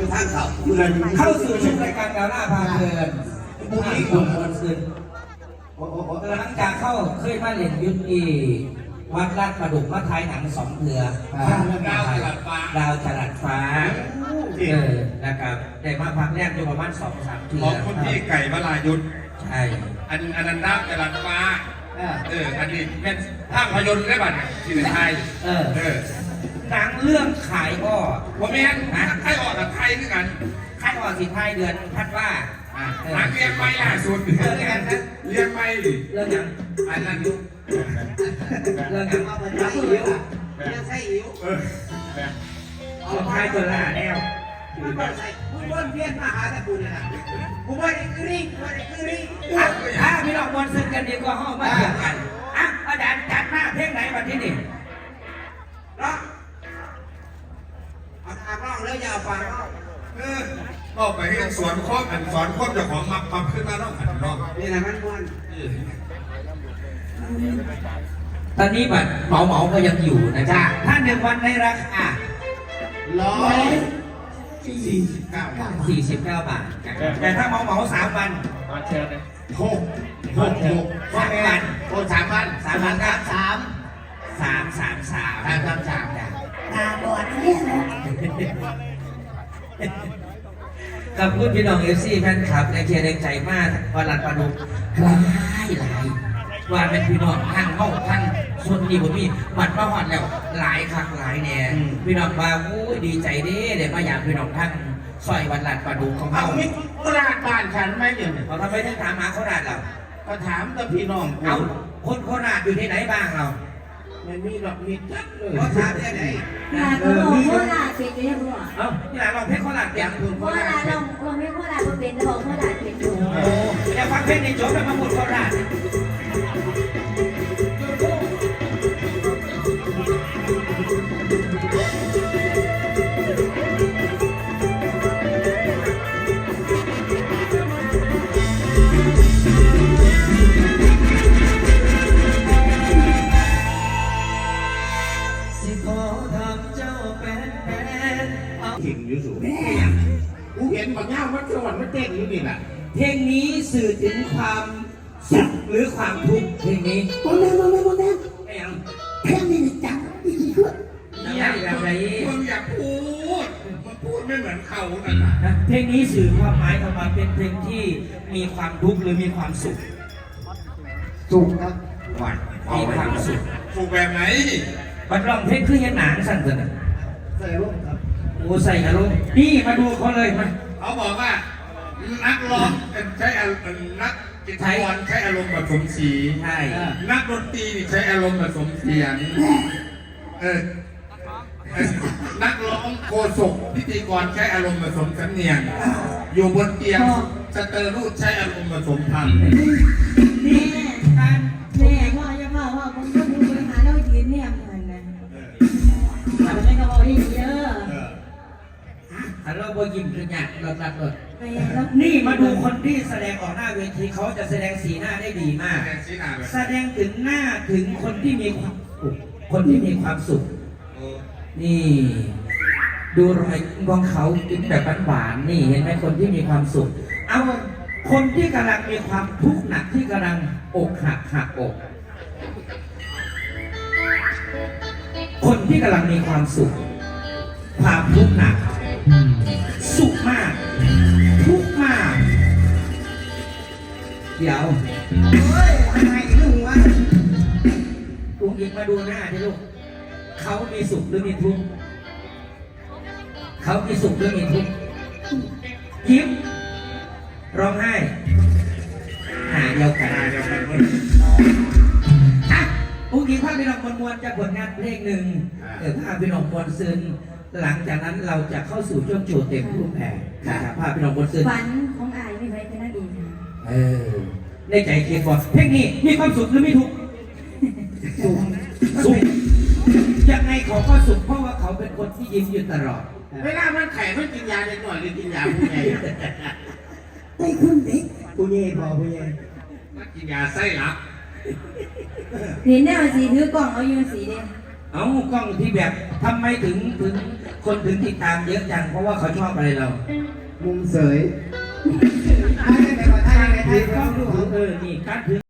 คือทางเขาคืออะไรเข้าสู่ช่วงรายการดาวหน้าพาเพลินผู้ที่คุณมวลซืนโอ้โหโอ้โหหลังจากเข้าเคยมาเล่นยุทธีวัดลาดประดุกมาถ่ายหนังสองเถือดาวจรัดฟ้าดาวจรัดฟ้าเออนะครับได้มาพักแรกอยู่ประมาณสองสามเถืของคุณพี่ไก่วรายุทธใช่อันอันนั้นดาวจรัสฟ้าเอออันนี้เป็นภาพยนตร์ได้บัตรที่เป็นไทยเออเออ หนังเรื่องขายอ้อว่าแม่นนะไทยออกกับไทยด้วยกันคาดว่าสิท้ายเดือนพัดว่าอะหนังเรียงไม่ล่าสุดเรื่องนเรียงไม่ดิเรื่องหยังอันนั้นเรื่องหยังเอาไปใช้อิ๋วยังใช้อิ๋วเออแบบสุดท้ายจนล่าแล้วมันก็ใส่กูวนเวียนมาหาแต่กูเนี่ยนะกูไม่ได้กรี๊ดไม่ได้กรี๊ดอะพี่น้องมวลซึนกันดีกว่าห้องมากอะอาจารย์จัดมาเพลงไหนวันที่นี่ร้องาทางร้องแล้วอย่าเอาฟังร้องเออบอกไปให้สอนครอบอันสอนครอบเจ้าของมักมักขึ้นมาต้องหันรอบนี่แหละมันม้วนตอนนี้บัตรเหมาเหมาๆก็ยังอยู่นะจ๊ะถ้าหนึ่งวันในราคาร้อยสี่สิบเก้าบาท49บาท แต่ถ้าเหมาเหมาๆสามวันมาเชิญเลยหกหกหกสามวันโอ้สามพันสามวันครับสามสามสามสามสามสามสามจ้ะ ตาบอดเนี่ยนะกับพูดพี่น้องเอฟซีแฟนคลับในเคียร์แรงใจมากวันหลัดประดุกหลายหลายว่าเป็นพี่น้องทางเข้าทางส่วนนี้ผมมีบัตรมาหอดแล้วหลายครั้งหลายเนี่ยพี่น้องว่าโอ้ยดีใจเด้เดี๋ยวมาอยากพี่น้องทั้งซอยวันหลัดประดุกของเอาเขามิตรราชบ้านฉันไหมเนี่ยเราทำไมถึงถามหาโคราชเราก็ถามกับพี่น้องกูเอาคนโคราชอยู่ที่ไหนบ้างเรา ไม่มีดอกมีจักเลยเขาถามแค่ไหนตาก็บอกว่าลาเป็นอยู่ยังบ่เอ้าที่ไหนเราเพชรโคราชเปียงคุณว่าลาลองลองไม่ว่าลาบ่เป็นจะบอกว่าลาเป็นอยู่โอ้อยากฟังเพลงในโจ๊กแล้วมาพูดโคราช ลงนี้โมเดลโมเดลโมเดลไม่ยังเพลงนี้จังอีกคืออยากแบบไหนมึงอย่าพูดมึงพูดไม่เหมือนเขานั่นน่ะนะเพลงนี้สื่อความหมายออกมาเป็นเพลงที่มีความทุกข์หรือมีความสุขถูกครับหวานมีความสุขถูกแบบไหนบัดร้องเพลงคือเห็นหนังสั้นเกินอะใส่ร่มครับโอ้ใส่อารมณ์นี่มาดูเขาเลยมาเขาบอกว่านักร้องใช้อารมณ์นัก กีตาร์ใช้อารมณ์ผสมสีใช่นักดนตรีนี่ใช้อารมณ์ผสมเสียงเออเออนักร้องโคศกพิธีกรใช้อารมณ์ผสมสำเนียง อยู่บนเตียงสเตอร์รูดใช้อารมณ์ผสมพันธุ์นี่การแม่พ่อจะพ่อว่าผมก็ดูไปหาเรายืนเนี่ยเหมือนนะแต่ไม่ก็บอกที่เยอะฮัลโหลโบยิมคือหยาดรถรับรถไปแล้ว นี่มาดูคนที่แสดงออกหน้าเวทีเขาจะแสดงสีหน้าได้ดีมากแดงสีหน้าแบบแสดงถึงหน้าถึงคนที่มีความสุขคนที่มีความสุข โอ้นี่ ดูรอยของเขากินแบบหวานๆนี่เห็นไหมคนที่มีความสุข เอาคนที่กำลังมีความทุกข์หนักที่กำลังอกหักหักอก คนที่กำลังมีความสุข ความทุกข์หนัก สุขมาก เดี๋ยวเฮ้ยทำไมลุงวะลุงอิงมาดูหน้าดิลูก เขามีสุขหรือมีทุกข์ เขามีสุขหรือมีทุกข์ยิ้มร้องไห้หาเดียวกันตายแล้วมันอะอุ้งอิงภาพพี่น้องมวลมวลจะผลงานเพลงหนึ่งเออภาพพี่น้องมวลซึนหลังจากนั้นเราจะเข้าสู่ช่วงโจทย์เต็มรูปแบบนะครับภาพพี่น้องมวลซึนฝันของอายไม่ไว้เป็นนักเอกเออ ในใจเคียงว่าเพลงนี้มีความสุขหรือไม่ทุกข์สุขสุขยังไงเขาก็สุขเพราะว่าเขาเป็นคนที่ยิ้มอยู่ตลอด เวลามันแข่มันกินยาเล็กหน่อยหรือกินยาผู้ใหญ่ไอ้คุณเด็กผู้ใหญ่พอผู้ใหญ่มักินยาไส้หลักเห็นแนวสีถือกล่องเอาอยู่สีเนี่ยเอากล้องที่แบบทำไมถึงถึงคนถึงติดตามเยอะจังเพราะว่าเขาชอบอะไรเรา มุมเสยถ้าในประไทศไทยก็ดู เออ นี่การถือ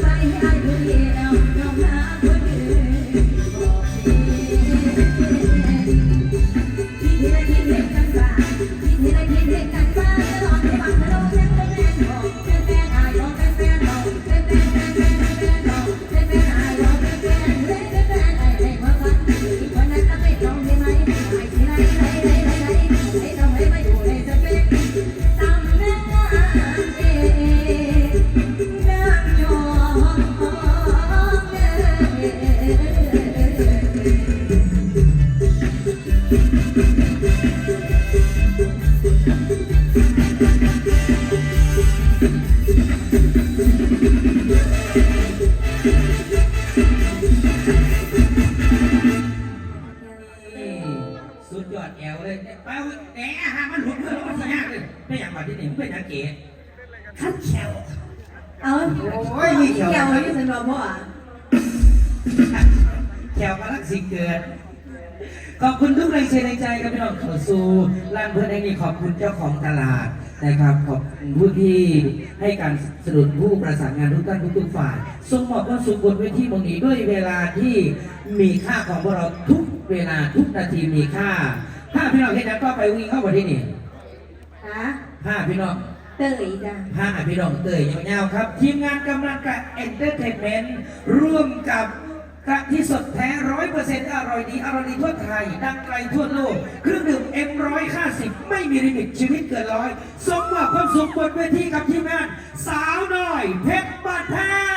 ใจให้ ขาอยู่ในนอนพ่ออะแถวกำลังสิเกิด ขอบคุณทุกแรงเชียร์ในใจกับพี่น้องเขาสู่ร่างเพื่อนเองนี่ขอบคุณเจ้าของตลาดนะครับ ขอบคุณผู้ที่ให้การสรุปผู้ประสานงานทุกท่านทุกฝ่ายทรงบอกว่าสุขบนเวทีมงนี้ด้วยเวลาที่มีค่าของพวกเราทุกเวลาทุกนาทีมีค่า ถ้าพี่น้องเห็นแล้วก็ไปวิ่งเข้าประเทนี่ฮะ ถ้าพี่น้อง เตยจ้ะห้าพี่น้องเตยยาวๆครับ ทีมงานกำลังกับเอนเตอร์เทนเมนต์ร่วมกับกะที่สดแท้ร้อยเปอร์เซ็นต์อร่อยดี อร่อยดีทั่วไทย ดังไกลทั่วโลก เครื่องดื่มเอ็มร้อยห้าสิบไม่มีลิมิตชีวิตเกินร้อยสมว่าความสุขบนเวทีกับทีมงาน สาวน้อย เพชรบ้านแพง